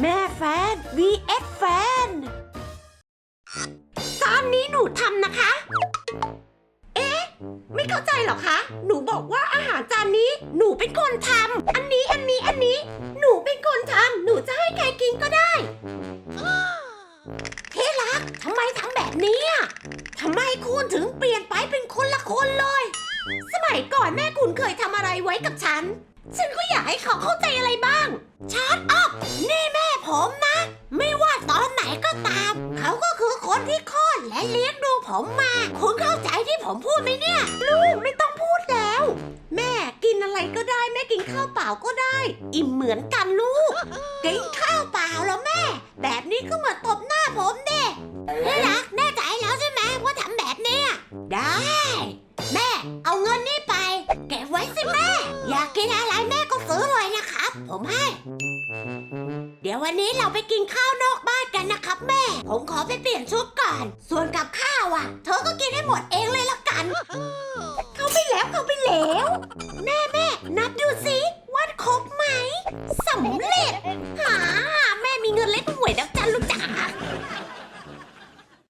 แม่แฟน vs แฟน ตอนนี้หนูทำนะคะ เอ๊ะ ไม่เข้าใจเหรอคะ หนูบอกว่าอาหารจานนี้ หนูเป็นคนทำ อันนี้อันนี้อันนี้ หนูเป็นคนทำ หนูจะให้ใครกินก็ได้ เทรักทำไมทำแบบนี้อะทำไมคุณถึงเปลี่ยนไปเป็นคนละคนเลย สมัยก่อนแม่คุณเคยทำอะไรไว้กับฉัน ฉันก็อยากให้เขาเข้าใจอะไรบ้างชาร์ตออ และเลี้ยงดูผมมา คุณเข้าใจที่ผมพูดไหมเนี่ย ลูกไม่ต้องพูดแล้ว แม่กินอะไรก็ได้แม่กินข้าวเปล่าก็ได้ อิ่มเหมือนกันลูก กินข้าวเปล่าแล้วแม่ แบบนี้ก็เหมือนตบหน้าผมเด็นี่รักแน่ใจแล้วใช่ไหมว่าทำแบบเนี้ยได้ แม่เอาเงินนี่ไป เก็บไว้สิแม่ อยากกินอะไรแม่ ผมให้ เดี๋ยววันนี้เราไปกินข้าวนอกบ้านกันนะครับแม่ ผมขอไปเปลี่ยนชุดก่อน ส่วนกับข้าวอะ เธอก็กินให้หมดเองเลยละกัน